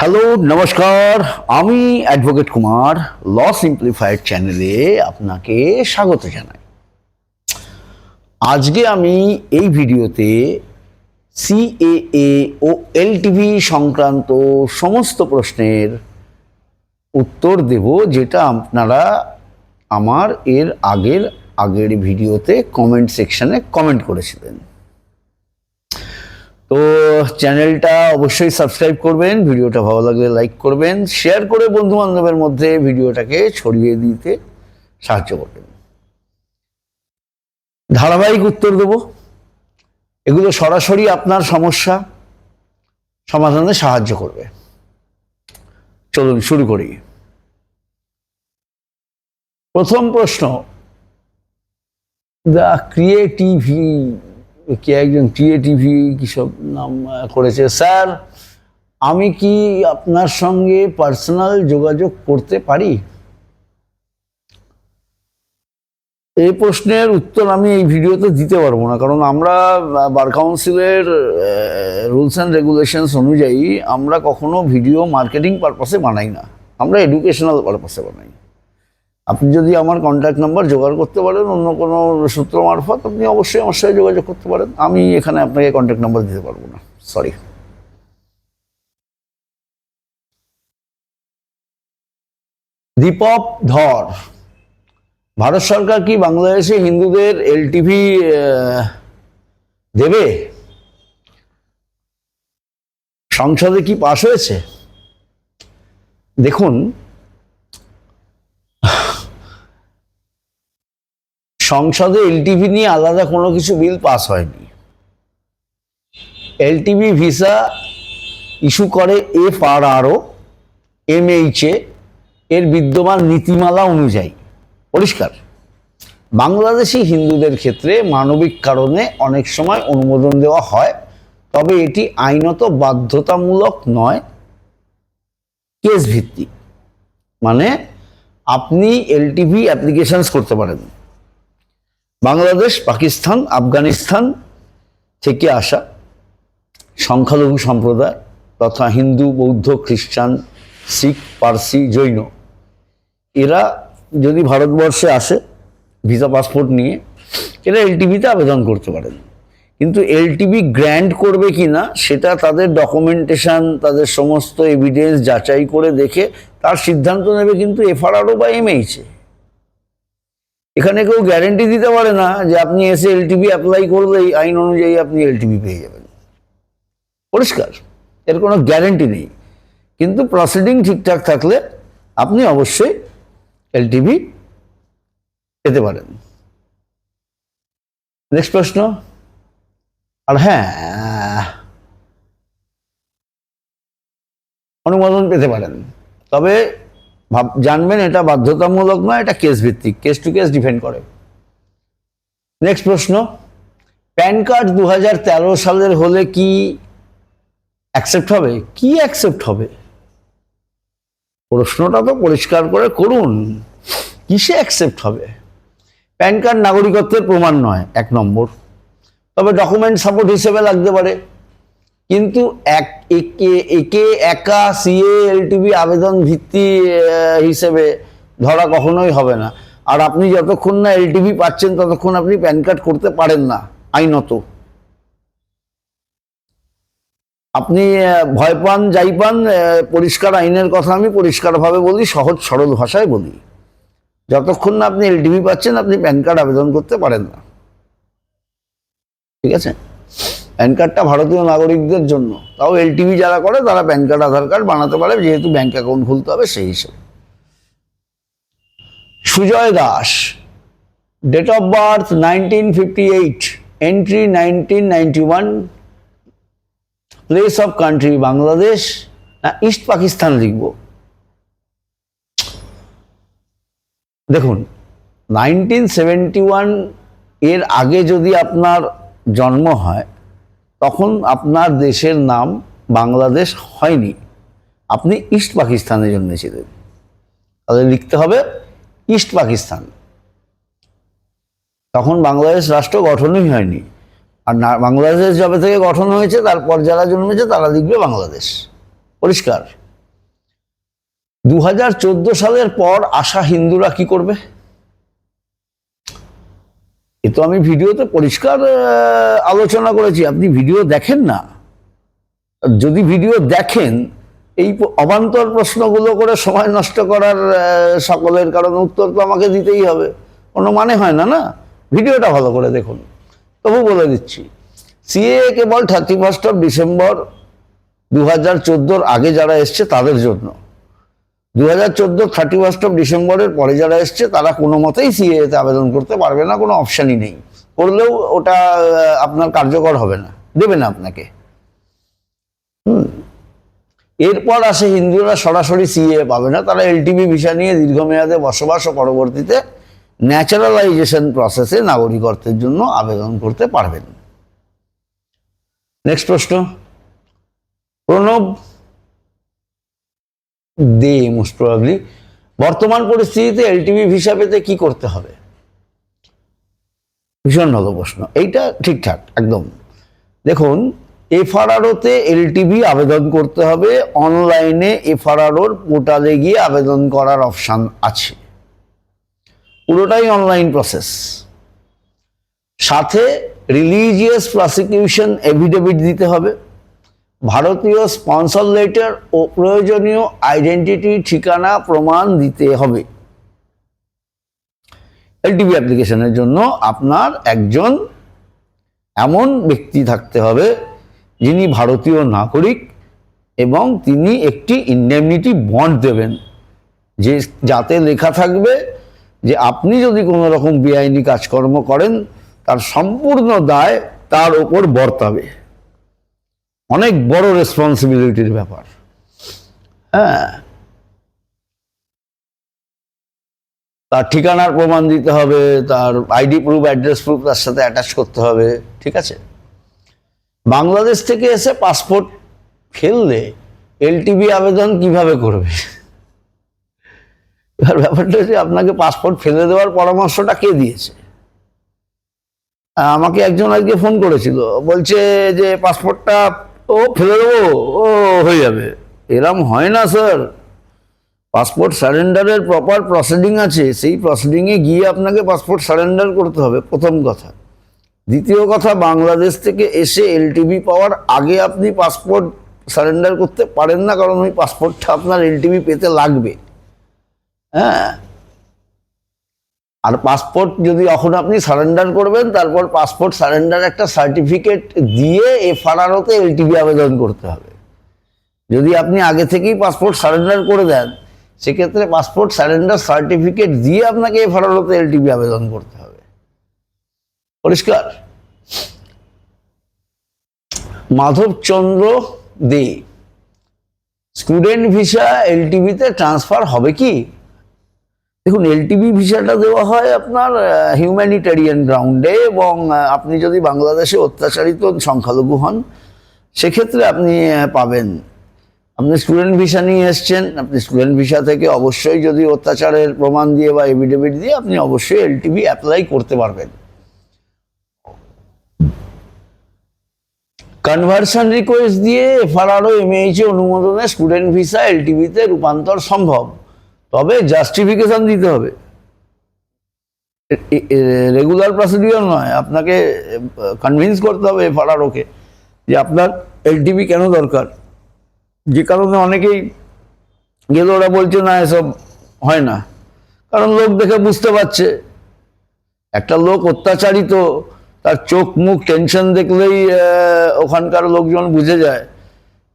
Hello নমস্কার। আমি advocate Kumar ল simplified চ্যানেলে আপনাকে স্বাগত জানাই। আজকে আমি এই ভিডিওতে সিএএ ও এলটিভি সংক্রান্ত সমস্ত প্রশ্নের উত্তর দেব, যেটা আপনারা আমার এর আগের আগের ভিডিওতে কমেন্ট সেকশনে কমেন্ট করেছিলেন। তো চ্যানেলটা অবশ্যই সাবস্ক্রাইব করবেন, ভিডিওটা ভালো লাগলে লাইক করবেন শেয়ার করে বন্ধু বান্ধবের মধ্যে ভিডিওটাকে ছড়িয়ে দিতে সাহায্য করবেন। ধারাবাহিক উত্তর দেব। এগুলো সরাসরি আপনার সমস্যা সমাধানে সাহায্য করবে। চলুন, শুরু করি। প্রথম প্রশ্ন দ্য ক্রিয়েটিভি কে একজন ক্রিয়েটিভি কিসব নাম করেছে। স্যার, আমি কি আপনার সঙ্গে পার্সোনাল যোগাযোগ করতে পারি? এই প্রশ্নের উত্তর আমি এই ভিডিওতে দিতে পারব না, কারণ আমরা বার কাউন্সিলের রুলস অ্যান্ড রেগুলেশনস অনুযায়ী আমরা কখনো ভিডিও মার্কেটিং পারপাসে বানাই না। আমরা এডুকেশনাল পারপাসে বানাই। আপনি যদি আমার কন্ট্যাক্ট নাম্বার জোগাড় করতে পারেন, অন্য কোনো সূত্র মারফত আপনি অবশ্যই আমার সাথে যোগাযোগ করতে পারেন। আমি এখানে আপনাকে কন্ট্যাক্ট নাম্বার দিতে পারব না। সরি দীপক ধর, ভারত সরকার কি বাংলাদেশে হিন্দুদের এলটিভি দেবে? সংসদে কি পাশ হয়েছে? দেখুন সংসদে এলটিভি নিয়ে আলাদা কোনো কিছু বিল পাস হয়নি। এলটিভি ভিসা ইস্যু করে এফ আর আরও এমএইচএ, এর বিদ্যমান নীতিমালা অনুযায়ী। পরিষ্কার। বাংলাদেশি হিন্দুদের ক্ষেত্রে মানবিক কারণে অনেক সময় অনুমোদন দেওয়া হয়, তবে এটি আইনত বাধ্যতামূলক নয় কেস ভিত্তিক মানে আপনি এলটিভি অ্যাপ্লিকেশনস করতে পারেন। বাংলাদেশ, পাকিস্তান, আফগানিস্তান থেকে আসা সংখ্যালঘু সম্প্রদায় তথা হিন্দু, বৌদ্ধ, খ্রিস্টান, শিখ, পার্সি, জৈন, এরা যদি ভারতবর্ষে আসে, ভিসা পাসপোর্ট নিয়ে, এরা এলটিভিতে আবেদন করতে পারেন। কিন্তু এলটিভি গ্র্যান্ড করবে কি না, সেটা তাদের ডকুমেন্টেশন, তাদের সমস্ত এভিডেন্স যাচাই করে দেখে তার সিদ্ধান্ত নেবে কিন্তু এফআরআরও বা এমএইচে এখানে কেউ গ্যারেন্টি দিতে পারে না যে আপনি এসে এলটিভি অ্যাপ্লাই করলেই আইন অনুযায়ী আপনি এলটিভি পেয়ে যাবেন পরিষ্কার এর কোনো গ্যারেন্টি নেই কিন্তু প্রসিডিং ঠিকঠাক থাকলে আপনি অবশ্যই এলটিভি পেতে পারেন নেক্সট প্রশ্ন আর হ্যাঁ অনুমোদন পেতে পারেন তবে ভাব জানবেন এটা বাধ্যতামূলক নয়, এটা কেস ভিত্তিক। কেস টু কেস ডিপেন্ড করে। নেক্সট প্রশ্ন। প্যান কার্ড দু হাজার তেরো সালের হলে কি অ্যাকসেপ্ট হবে? কি অ্যাকসেপ্ট হবে? প্রশ্নটা তো পরিষ্কার করে করুন। কিসে অ্যাকসেপ্ট হবে? প্যান কার্ড নাগরিকত্বের প্রমাণ নয়, এক নম্বর। তবে ডকুমেন্ট সাপোর্ট হিসেবে লাগতে পারে। কিন্তু এক একে একে সিএ এলটিভি আবেদন ভিত্তি হিসেবে ধরা কখনোই হবে না। আর আপনি যতক্ষণ না এলটিভি পাচ্ছেন, ততক্ষণ আপনি প্যান কার্ড করতে পারেন না, আইনত। আপনি ভয় পান, যাই পান পরিষ্কার আইনের কথা আমি পরিষ্কারভাবে বলি, সহজ সরল ভাষায় বলি। যতক্ষণ না আপনি এলটিভি পাচ্ছেন, আপনি প্যান কার্ড আবেদন করতে পারেন না। ঠিক আছে? প্যান কার্ডটা ভারতীয় নাগরিকদের জন্য। তাও এলটিভি যারা করে, তারা প্যান কার্ড, আধার কার্ড বানাতে পারে, যেহেতু ব্যাঙ্ক অ্যাকাউন্ট খুলতে হবে সেই হিসেবে। Sujoy Das date of birth nineteen fifty eight entry nineteen ninety one place of country Bangladesh না ইস্ট পাকিস্তান লিখব। দেখুন নাইনটিন সেভেন্টি ওয়ানের আগে যদি আপনার জন্ম হয় তখন আপনার দেশের নাম বাংলাদেশ হয়নি। আপনি ইস্ট পাকিস্তানে জন্মেছিলেন তাহলে লিখতে হবে ইস্ট পাকিস্তান। তখন বাংলাদেশ রাষ্ট্র গঠনই হয়নি। আর না বাংলাদেশ যবে থেকে গঠন হয়েছে, তারপর যারা জন্মেছে, তারা লিখবে বাংলাদেশ। পরিষ্কার। দু হাজার চোদ্দ সালের পর আসা হিন্দুরা কি করবে? এ তো আমি ভিডিওতে পরিষ্কার আলোচনা করেছি। আপনি ভিডিও দেখেন না। যদি ভিডিও দেখেন, এই অবান্তর প্রশ্নগুলো করে সময় নষ্ট করার সকলের কারণ উত্তর তো আমাকে দিতেই হবে। কোনো মানে হয় না না? ভিডিওটা ভালো করে দেখুন। তবু বলে দিচ্ছি সিএ কেবল থার্টি ফার্স্ট অফ ডিসেম্বর দু হাজার আগে যারা এসছে তাদের জন্য। দু হাজার চোদ্দ থার্টি ফার্স্ট অফ ডিসেম্বরের পরে যারা এসছে, তারা কোনো মতেই সিএতে আবেদন করতে পারবে না, কোনো অপশানই নেই। করলেও ওটা আপনার কার্যকর হবে না। দেবে না আপনাকে। হুম। এরপর আসে হিন্দুরা সরাসরি সিএ পাবে না, তারা এলটিবি ভিসা নিয়ে দীর্ঘমেয়াদে বসবাস ও পরবর্তীতে ন্যাচারালাইজেশন প্রসেসে নাগরিকত্বের জন্য আবেদন করতে পারবেন। নেক্সট প্রশ্ন। প্রণব দে মোস্ট প্রবাবলি বর্তমান পরিস্থিতিতে এলটিভি ভিসা পেতে কি করতে হবে? ভীষণ ভালো প্রশ্ন। এইটা ঠিকঠাক, একদম। দেখুন, এফআরআরওতে এলটিভি আবেদন করতে হবে। অনলাইনে এফআরআরওর পোর্টালে গিয়ে আবেদন করার অপশান আছে। পুরোটাই অনলাইন প্রসেস। সাথে রিলিজিয়াস প্রসিকিউশন এভিডেভিট দিতে হবে। ভারতীয় স্পন্সর লেটার ও প্রয়োজনীয় আইডেন্টিটি ঠিকানা প্রমাণ দিতে হবে। এলটিভি অ্যাপ্লিকেশনের জন্য আপনার একজন এমন ব্যক্তি থাকতে হবে যিনি ভারতীয় নাগরিক এবং তিনি একটি ইন্ডেমনিটি বন্ড দেবেন। যে যাতে লেখা থাকবে যে আপনি যদি কোনো রকম বেআইনি কাজকর্ম করেন, তার সম্পূর্ণ দায় তার ওপর বর্তাবে। অনেক বড় রেসপন্সিবিলিটির ব্যাপার। হ্যাঁ। তার ঠিকানার প্রমাণ দিতে হবে, তার আইডি প্রুফ অ্যাড্রেস প্রুফ তার সাথে অ্যাটাচ করতে হবে, ঠিক আছে? বাংলাদেশ থেকে এসে পাসপোর্ট ফেললে এলটিবি আবেদন কীভাবে করবে? এবার ব্যাপারটা হচ্ছে আপনাকে পাসপোর্ট ফেলে দেওয়ার পরামর্শটা কে দিয়েছে? আমাকে একজন আজকে ফোন করেছিল, বলছে যে পাসপোর্টটা ও ফেলে দেবো। ও, হয়ে যাবে। এরম হয় না, স্যার। পাসপোর্ট সারেন্ডারের প্রপার প্রসিডিং আছে। সেই প্রসিডিংয়ে গিয়ে আপনাকে পাসপোর্ট সারেন্ডার করতে হবে, প্রথম কথা। দ্বিতীয় কথা, বাংলাদেশ থেকে এসে এলটিবি পাওয়ার আগে আপনি পাসপোর্ট সারেন্ডার করতে পারেন না, কারণ ওই পাসপোর্টটা আপনার এলটিবি পেতে লাগবে। হ্যাঁ? আর পাসপোর্ট যদি এখন আপনি সারেন্ডার করবেন, তারপর পাসপোর্ট সারেন্ডার একটা সার্টিফিকেট দিয়ে এফআরআরওতে এলটিবি আবেদন করতে হবে। যদি আপনি আগে থেকেই পাসপোর্ট সারেন্ডার করে দেন, সেক্ষেত্রে পাসপোর্ট সারেন্ডার সার্টিফিকেট দিয়ে আপনাকে এফআরআরওতে এলটিবি আবেদন করতে হবে। পরিষ্কার? মাধবচন্দ্র দে স্টুডেন্ট ভিসা এলটিভিতে ট্রান্সফার হবে কি? দেখুন এলটিভি ভিসাটা দেওয়া হয় আপনার হিউম্যানিটেরিয়ান গ্রাউন্ডে এবং আপনি যদি বাংলাদেশে অত্যাচারিত সংখ্যালঘু হন, সেক্ষেত্রে আপনি পাবেন। আপনি স্টুডেন্ট ভিসা নিয়ে এসছেন, আপনি স্টুডেন্ট ভিসা থেকে অবশ্যই যদি অত্যাচারের প্রমাণ দিয়ে বা এভিডেভিট দিয়ে, আপনি অবশ্যই এলটিভি অ্যাপ্লাই করতে পারবেন। কনভার্সন রিকোয়েস্ট দিয়ে, এফআরআরও এমএইচ অনুমোদনে স্টুডেন্ট ভিসা এলটিভিতে রূপান্তর সম্ভব। তবে জাস্টিফিকেশন দিতে হবে। রেগুলার প্রসিডিওর নয়, আপনাকে কনভিন্স করতে হবে এফআরআরওকে যে আপনার এলটিভি কেন দরকার। যে কারণে অনেকেই গেলে ওরা বলছে, না, এসব হয় না। কারণ লোক দেখে বুঝতে পারছে। একটা লোক অত্যাচারিত, তার চোখ মুখ টেনশন দেখলেই ওখানকার লোকজন বুঝে যায়।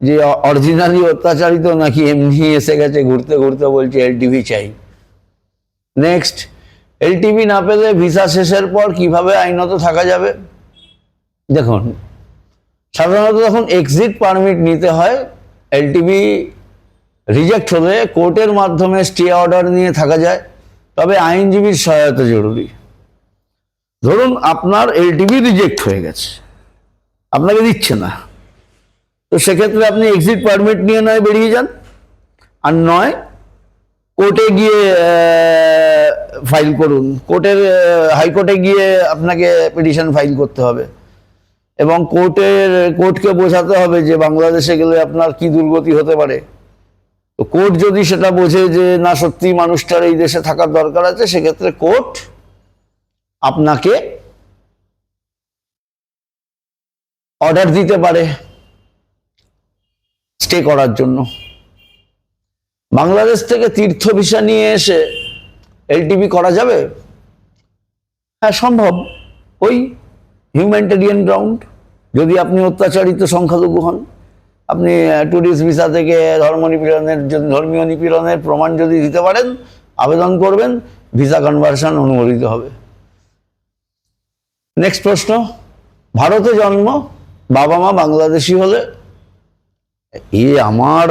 যে অরিজিনালি অত্যাচারিত নাকি এমনি এসে গেছে, ঘুরতে ঘুরতে বলছে এলটিভি চাই। নেক্সট এলটিভি না পেলে ভিসা শেষের পর কীভাবে আইনত থাকা যাবে? দেখুন, সাধারণত যখন এক্সিট পারমিট নিতে হয় এলটিভি রিজেক্ট হলে কোর্টের মাধ্যমে স্টে অর্ডার নিয়ে থাকা যায়, তবে আইনজীবীর সহায়তা জরুরি। ধরুন আপনার এলটিভি রিজেক্ট হয়ে গেছে, আপনাকে দিচ্ছে না। তো সেক্ষেত্রে আপনি এক্সিট পারমিট নিয়ে নয়, বেরিয়ে যান। আর নয় কোর্টে গিয়ে ফাইল করুন। কোর্টের হাইকোর্টে গিয়ে আপনাকে পিটিশন ফাইল করতে হবে। এবং কোর্টের কোর্টকে বোঝাতে হবে যে বাংলাদেশে গেলে আপনার কি দুর্গতি হতে পারে। তো কোর্ট যদি সেটা বোঝে যে না, সত্যি মানুষটার এই দেশে থাকার দরকার আছে, সেক্ষেত্রে কোর্ট আপনাকে অর্ডার দিতে পারে। স্টে করার জন্য। বাংলাদেশ থেকে তীর্থ ভিসা নিয়ে এসে এলটিভি করা যাবে? হ্যাঁ সম্ভব। ওই হিউম্যানিটেরিয়ান গ্রাউন্ড যদি আপনি অত্যাচারিত সংখ্যালঘু হন, আপনি ট্যুরিস্ট ভিসা থেকে ধর্ম নিপীড়নের ধর্মীয় নিপীড়নের প্রমাণ যদি দিতে পারেন, আবেদন করবেন ভিসা কনভার্সন অনুমোদিত হবে। নেক্সট প্রশ্ন, ভারতে জন্ম, বাবা মা বাংলাদেশি হলে এ আমার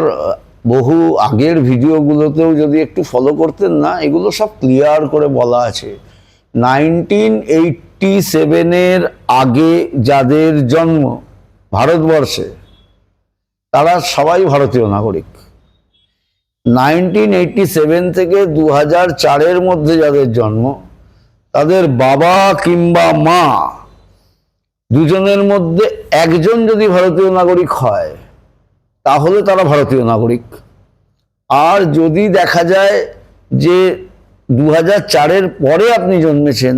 বহু আগের ভিডিওগুলোতেও যদি একটু ফলো করতেন না, এগুলো সব ক্লিয়ার করে বলা আছে। নাইনটিন এইটটি সেভেনের আগে যাদের জন্ম ভারতবর্ষে, তারা সবাই ভারতীয় নাগরিক। নাইনটিন এইটটি সেভেন থেকে দু হাজার চারের মধ্যে যাদের জন্ম, তাদের বাবা কিংবা মা, দুজনের মধ্যে একজন যদি ভারতীয় নাগরিক হয় তাহলে তারা ভারতীয় নাগরিক। আর যদি দেখা যায় যে দু হাজার চারের পরে আপনি জন্মেছেন,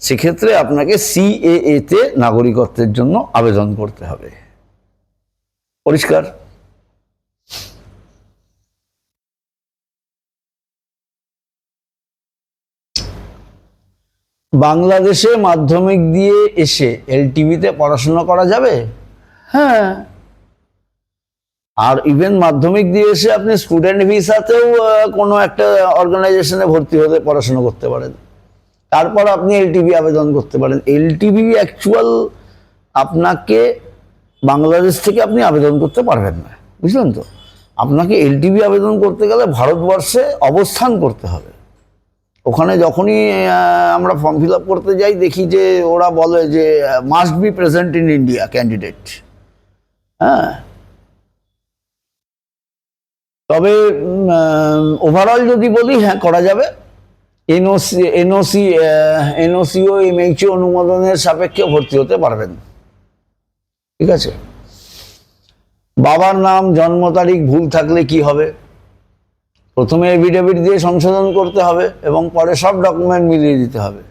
সেক্ষেত্রে আপনাকে সিএএ তে নাগরিকত্বের জন্য আবেদন করতে হবে। পরিষ্কার? বাংলাদেশে মাধ্যমিক দিয়ে এসে এলটিভিতে পড়াশোনা করা যাবে? হ্যাঁ। আর ইভেন মাধ্যমিক দিয়ে এসে আপনি স্টুডেন্ট ভিসাতেও কোনো একটা অর্গানাইজেশনে ভর্তি হতে পড়াশোনা করতে পারেন। তারপর আপনি এলটিভি আবেদন করতে পারেন। এলটিভি অ্যাকচুয়াল আপনাকে বাংলাদেশ থেকে আপনি আবেদন করতে পারবেন না। বুঝলেন তো? আপনাকে এলটিভি আবেদন করতে গেলে ভারতবর্ষে অবস্থান করতে হবে। ওখানে যখনই আমরা ফর্ম ফিল আপ করতে যাই, দেখি যে ওরা বলে যে must be present in India candidate হ্যাঁ? তবে ওভারঅল যদি বলি হ্যাঁ করা যাবে। এনওসি এনওসি এনওসিও এমএইচও অনুমোদনের সাপেক্ষে ভর্তি হতে পারবেন। ঠিক আছে? বাবার নাম, জন্ম তারিখ, ভুল থাকলে কি হবে? প্রথমে এভিডেভিট দিয়ে সংশোধন করতে হবে এবং পরে সব ডকুমেন্ট মিলিয়ে দিতে হবে।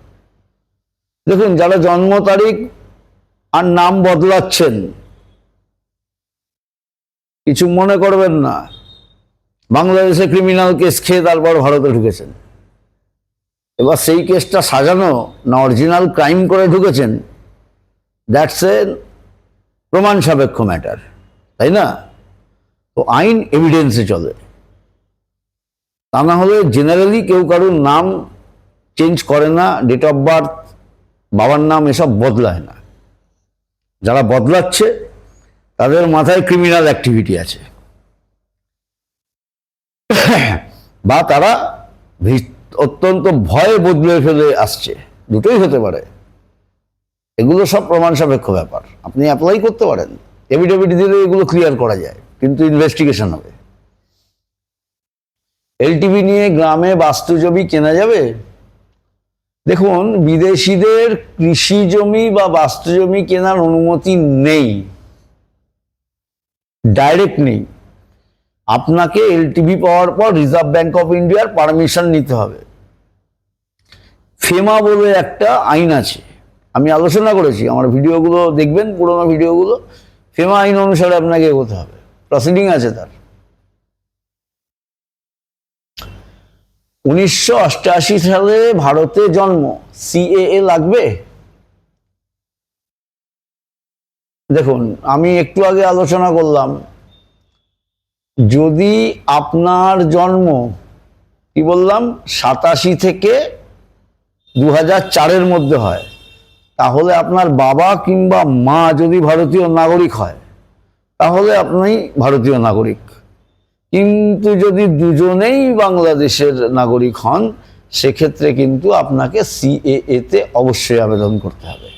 দেখুন, যারা জন্ম তারিখ আর নাম বদলাচ্ছেন, কিছু মনে করবেন না। বাংলাদেশে ক্রিমিনাল কেস খেয়ে তারপর ভারতে ঢুকেছেন। এবার সেই কেসটা সাজানো না অরিজিনাল ক্রাইম করে ঢুকেছেন দ্যাটস এ প্রমাণ সাপেক্ষ ম্যাটার তাই না? তো আইন এভিডেন্সে চলে। তা না হলে জেনারেলি কেউ কারুর নাম চেঞ্জ করে না ডেট অফ বার্থ বাবার নাম এসব বদলায় না। যারা বদলাচ্ছে, তাদের মাথায় ক্রিমিনাল অ্যাক্টিভিটি আছে। বা তারা অত্যন্ত ভয়ে বদলে ফেলে আসছে। দুটোই হতে পারে। এগুলো সব প্রমাণ সাপেক্ষ ব্যাপার। আপনি অ্যাপ্লাই করতে পারেন। এভিডেভিট দিলে এগুলো ক্লিয়ার করা যায়, কিন্তু ইনভেস্টিগেশন হবে। এলটিভি নিয়ে গ্রামে বাস্তু জমি কেনা যাবে? দেখুন, বিদেশিদের কৃষি জমি বা বাস্তু জমি কেনার অনুমতি নেই। ডাইরেক্ট নেই। আপনাকে এলটিভি পাওয়ার পর রিজার্ভ ব্যাঙ্ক অফ ইন্ডিয়ার পারমিশন নিতে হবে। ফেমা বলে একটা আইন আছে। আমি আলোচনা করেছি, আমার ভিডিওগুলো দেখবেন, পুরোনো ভিডিওগুলো। ফেমা আইন অনুসারে আপনাকে এগোতে হবে। প্রসিডিং আছে তার। উনিশশো অষ্টআশি সালে ভারতে জন্ম। সিএএ লাগবে? দেখুন, আমি একটু আগে আলোচনা করলাম। যদি আপনার জন্ম, কি বললাম, সাতাশি থেকে দু চারের মধ্যে হয়, তাহলে আপনার বাবা কিংবা মা যদি ভারতীয় নাগরিক হয়, তাহলে আপনি ভারতীয় নাগরিক। কিন্তু যদি দুজনেই বাংলাদেশের নাগরিক হন, সেক্ষেত্রে কিন্তু আপনাকে সিএএ তে অবশ্যই আবেদন করতে হবে।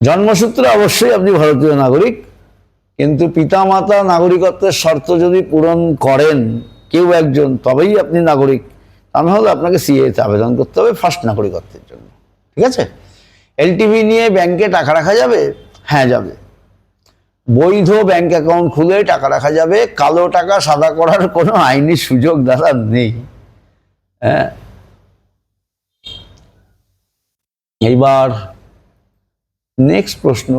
জন্মসূত্রে অবশ্যই আপনি ভারতীয় নাগরিক। কিন্তু পিতামাতা নাগরিকত্বের শর্ত যদি পূরণ করেন, কেউ একজন, তবেই আপনি নাগরিক। তা নাহলে আপনাকে সিএ তে আবেদন করতে হবে ফার্স্ট নাগরিকত্বের জন্য। ঠিক আছে? এলটিভি নিয়ে ব্যাংকে টাকা রাখা যাবে? হ্যাঁ যাবে। বৈধ ব্যাংক অ্যাকাউন্ট খুলে টাকা রাখা যাবে? কালো টাকা সাদা করার কোনো আইনি সুযোগ দাদা নেই। হ্যাঁ? এইবার নেক্সট প্রশ্ন।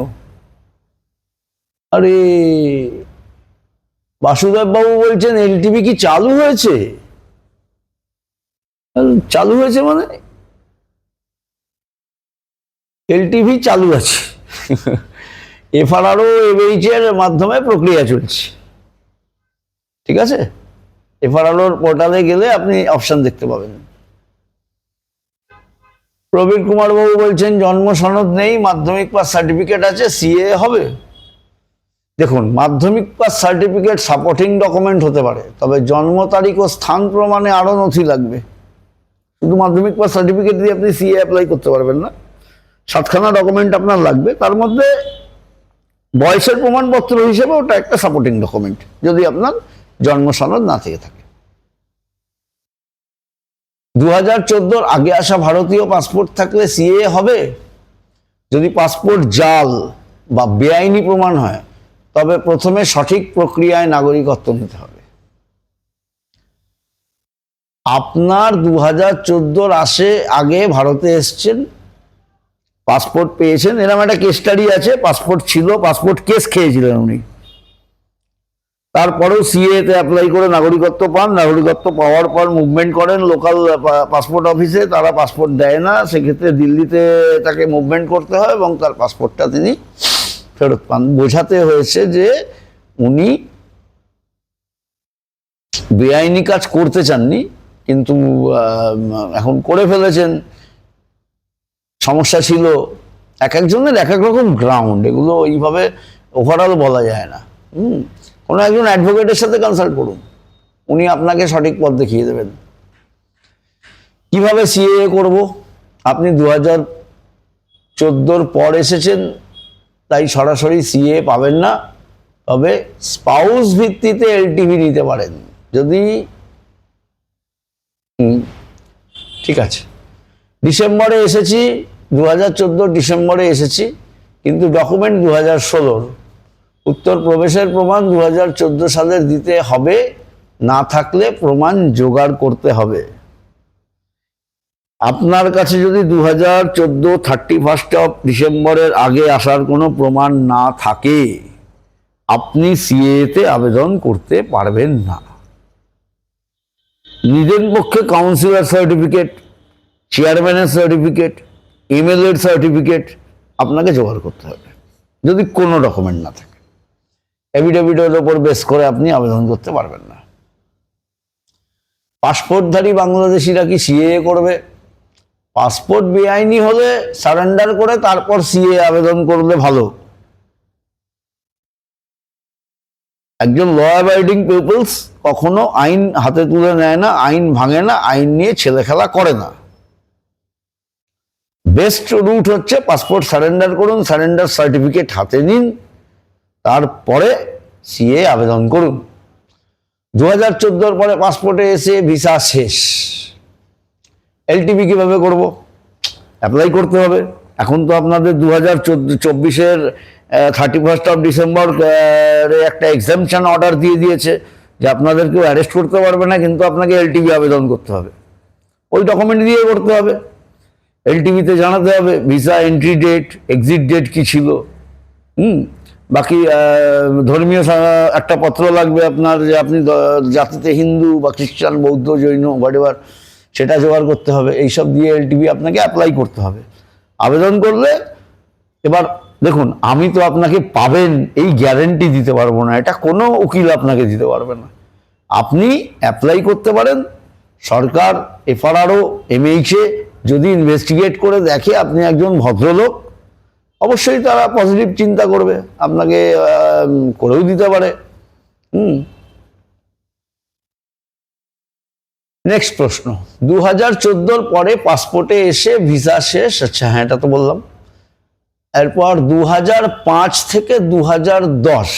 আরে বাসুদেব বাবু বলছেন এলটিভি কি চালু হয়েছে? চালু হয়েছে মানে? এলটিভি চালু আছে। এফআরআরও এর মাধ্যমে প্রক্রিয়া চলছে। ঠিক আছে? এফআরআরওর পোর্টালে গেলে আপনি অপশন দেখতে পাবেন। প্রবীর কুমার বাবু বলছেন জন্ম সনদ নেই মাধ্যমিক পাস সার্টিফিকেট আছে সিএ হবে। দেখুন, মাধ্যমিক পাস সার্টিফিকেট সাপোর্টিং ডকুমেন্ট হতে পারে, তবে জন্ম তারিখ ও স্থান প্রমাণে আরও নথি লাগবে। শুধু মাধ্যমিক পাস সার্টিফিকেট দিয়ে আপনি সিএ অ্যাপ্লাই করতে পারবেন না। সাতখানা ডকুমেন্ট আপনার লাগবে, তার মধ্যে বয়সের প্রমাণপত্র হিসেবে ওটা একটা সাপোর্টিং ডকুমেন্ট যদি আপনার জন্ম সনদ না থেকে থাকে। দু হাজার চোদ্দোর আগে আসা ভারতীয় পাসপোর্ট থাকলে সিএ হবে। যদি পাসপোর্ট জাল বা বেআইনি প্রমাণ হয় তবে প্রথমে সঠিক প্রক্রিয়ায় নাগরিকত্ব নিতে হবে। আপনার দু হাজার চোদ্দোর আসে আগে ভারতে এসছেন, পাসপোর্ট পেয়েছেন। এরকম একটা কেস স্টাডি আছে, পাসপোর্ট ছিল, পাসপোর্ট কেস খেয়েছিলেন উনি। তারপরেও সিএ তে অ্যাপ্লাই করে নাগরিকত্ব পান। নাগরিকত্ব পাওয়ার পর মুভমেন্ট করেন লোকাল পাসপোর্ট অফিসে তারা পাসপোর্ট দেয় না। সেক্ষেত্রে দিল্লিতে তাকে মুভমেন্ট করতে হয় এবং তার পাসপোর্টটা তিনি ফেরত পান বোঝাতে হয়েছে যে উনি বেআইনি কাজ করতে চাননি, কিন্তু এখন করে ফেলেছেন। সমস্যা ছিল এক একজনের এক এক রকম গ্রাউন্ড এগুলো এইভাবে ওভারঅল বলা যায় না। হুম, কোনো একজন অ্যাডভোকেটের সাথে কনসাল্ট করুন। উনি আপনাকে সঠিক পথ দেখিয়ে দেবেন। কীভাবে সিএ করব? আপনি দু হাজার চোদ্দোর পর এসেছেন তাই সরাসরি সিএ পাবেন না। তবে স্পাউস ভিত্তিতে এলটিভি নিতে পারেন। যদি ঠিক আছে। ডিসেম্বরে এসেছি দু হাজার ডিসেম্বরে এসেছি, কিন্তু ডকুমেন্ট দু হাজার ষোলোর। উত্তর প্রবেশের প্রমাণ দু হাজার চোদ্দ সালের দিতে হবে, না থাকলে প্রমাণ জোগাড় করতে হবে। আপনার কাছে যদি দু হাজার চোদ্দ থার্টি ফার্স্ট অফ ডিসেম্বরের আগে আসার কোনো প্রমাণ না থাকে, আপনি সিএতে আবেদন করতে পারবেন না। নিজের পক্ষে কাউন্সিলর সার্টিফিকেট চেয়ারম্যানের সার্টিফিকেট এমএলএর সার্টিফিকেট আপনাকে জোগাড় করতে হবে, যদি কোনো ডকুমেন্ট না থাকে। এভিডেভিডের ওপর বেস করে আপনি আবেদন করতে পারবেন না। পাসপোর্টধারী বাংলাদেশিরা কি সিএ করবে? পাসপোর্ট বেআইনি হলে সারেন্ডার করে তারপর সিএ আবেদন করলে ভালো। একজন ল অ্যাবাইডিং পিপলস কখনো আইন হাতে তুলে নেয় না, আইন ভাঙে না, আইন নিয়ে ছেলে খেলা করে না। বেস্ট রুট হচ্ছে পাসপোর্ট সারেন্ডার করুন, সারেন্ডার সার্টিফিকেট হাতে নিন, তারপরে সিএ আবেদন করুন। দু হাজার পরে পাসপোর্টে এসে ভিসা শেষ। এলটিভি কীভাবে করব? অ্যাপ্লাই করতে হবে। এখন তো আপনাদের দু হাজার চোদ্দ, চব্বিশের থার্টি ফার্স্ট অফ ডিসেম্বর একটা এক্সামশান অর্ডার দিয়ে দিয়েছে যে আপনাদের কেউ অ্যারেস্ট করতে পারবে না, কিন্তু আপনাকে এলটিভি আবেদন করতে হবে। ওই ডকুমেন্ট দিয়ে করতে হবে। এলটিভিতে জানাতে হবে visa entry date exit date কি ছিল। হুম? বাকি ধর্মীয় একটা পত্র লাগবে আপনার যে আপনি জাতিতে হিন্দু বা খ্রিস্টান, বৌদ্ধ, জৈন হোয়াট সেটা জোগাড় করতে হবে। এইসব দিয়ে এলটিভি আপনাকে অ্যাপ্লাই করতে হবে। আবেদন করলে এবার দেখুন, আমি তো আপনাকে পাবেন, এই গ্যারেন্টি দিতে পারব না। এটা কোনো উকিল আপনাকে দিতে পারবে না। আপনি অ্যাপ্লাই করতে পারেন, সরকার এফআরআরও এমএইচে যদি ইনভেস্টিগেট করে দেখে আপনি একজন ভদ্রলোক, অবশ্যই তারা পজিটিভ চিন্তা করবে। আপনাকে করেও দিতে পারে। হুম। নেক্সট প্রশ্ন। দু হাজার চোদ্দোর পরে পাসপোর্টে এসে ভিসা শেষ? আচ্ছা হ্যাঁ এটা তো বললাম। এরপর দু পাঁচ থেকে দু দশ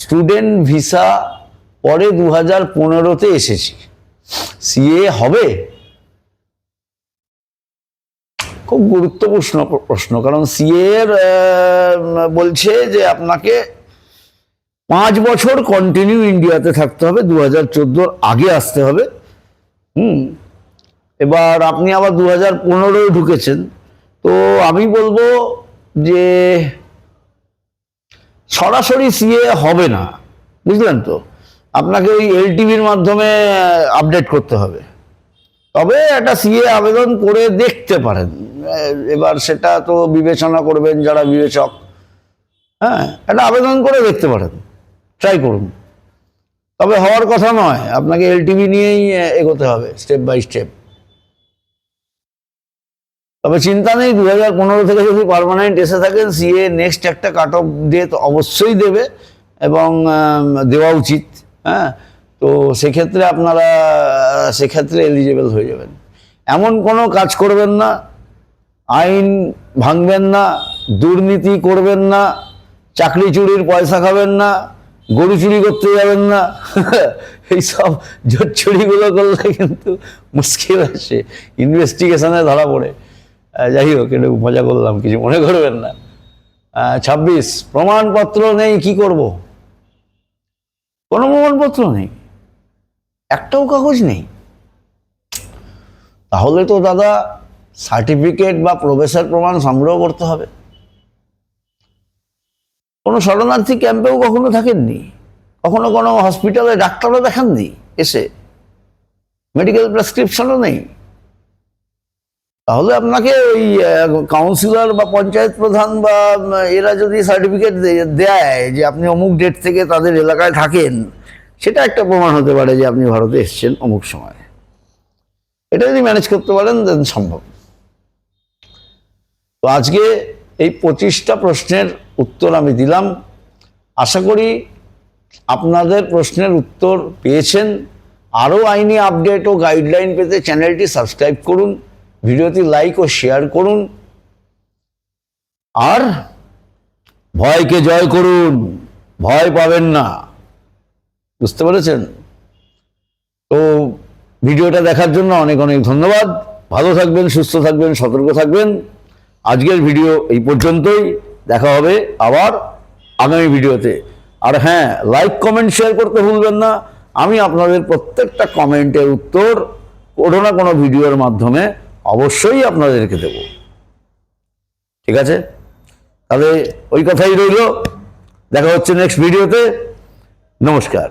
স্টুডেন্ট ভিসা পরে দু হাজার পনেরোতে এসেছি। সিএ হবে? খুব গুরুত্বপূর্ণ প্রশ্ন, কারণ সিএ বলছে যে আপনাকে পাঁচ বছর কন্টিনিউ ইন্ডিয়াতে থাকতে হবে দু হাজার চোদ্দোর আগে আসতে হবে। হুম, এবার আপনি আবার দু হাজার পনেরোয় ঢুকেছেন। তো আমি বলব যে সরাসরি সিএ হবে না, বুঝলেন তো? আপনাকে ওই এলটিভির মাধ্যমে আপডেট করতে হবে। তবে একটা সিএ আবেদন করে দেখতে পারেন। এবার সেটা তো বিবেচনা করবেন যারা বিবেচক। হ্যাঁ একটা আবেদন করে দেখতে পারেন। ট্রাই করুন। তবে হওয়ার কথা নয়, আপনাকে এলটিভি নিয়েই এগোতে হবে স্টেপ বাই স্টেপ তবে চিন্তা নেই দু হাজার পনেরো থেকে যদি পার্মানেন্ট এসে থাকেন সিএ নেক্সট একটা কাট অফ ডেট অবশ্যই দেবে এবং দেওয়া উচিত হ্যাঁ? তো সেক্ষেত্রে আপনারা, সেক্ষেত্রে এলিজেবল হয়ে যাবেন। এমন কোনো কাজ করবেন না, আইন ভাঙবেন না, দুর্নীতি করবেন না, চাকরি চুরির পয়সা খাবেন না গরু চুরি করতে যাবেন না। এইসব জোট চুরিগুলো করলে কিন্তু মুশকিল আছে ইনভেস্টিগেশনে ধরা পড়ে। যাই হোক, একটু মজা করলাম, কিছু মনে করবেন না। ছাব্বিশ, প্রমাণপত্র নেই, কি করব? কোনো প্রমাণপত্র নেই। একটাও কাগজ নেই। তাহলে তো দাদা সার্টিফিকেট বা প্রবেশের প্রমাণ সংগ্রহ করতে হবে। কোনো শরণার্থী ক্যাম্পেও কখনো থাকেননি। কখনো কোনো হসপিটালে ডাক্তারও দেখাননি এসে। মেডিকেল প্রেসক্রিপশনও নেই। তাহলে আপনাকে ওই কাউন্সিলর বা পঞ্চায়েত প্রধান বা এরা যদি সার্টিফিকেট দেয় যে আপনি অমুক ডেট থেকে তাদের এলাকায় থাকেন, সেটা একটা প্রমাণ হতে পারে যে আপনি ভারতে এসছেন অমুক সময়। এটা যদি ম্যানেজ করতে পারেন দেন সম্ভব। তো আজকে এই পঁচিশটা প্রশ্নের উত্তর আমি দিলাম। আশা করি আপনাদের প্রশ্নের উত্তর পেয়েছেন। আরও আইনি আপডেট ও গাইডলাইন পেতে চ্যানেলটি সাবস্ক্রাইব করুন, ভিডিওটি লাইক ও শেয়ার করুন। আর ভয়কে জয় করুন, ভয় পাবেন না। বুঝতে পেরেছেন? তো ভিডিওটা দেখার জন্য অনেক অনেক ধন্যবাদ। ভালো থাকবেন, সুস্থ থাকবেন, সতর্ক থাকবেন। আজকের ভিডিও এই পর্যন্তই। দেখা হবে আবার আগামী ভিডিওতে। আর হ্যাঁ লাইক কমেন্ট শেয়ার করতে ভুলবেন না। আমি আপনাদের প্রত্যেকটা কমেন্টের উত্তর কোনো না কোনো ভিডিওর মাধ্যমে অবশ্যই আপনাদেরকে দেব। ঠিক আছে? তাহলে ওই কথাই রইল। দেখা হচ্ছে নেক্সট ভিডিওতে। নমস্কার।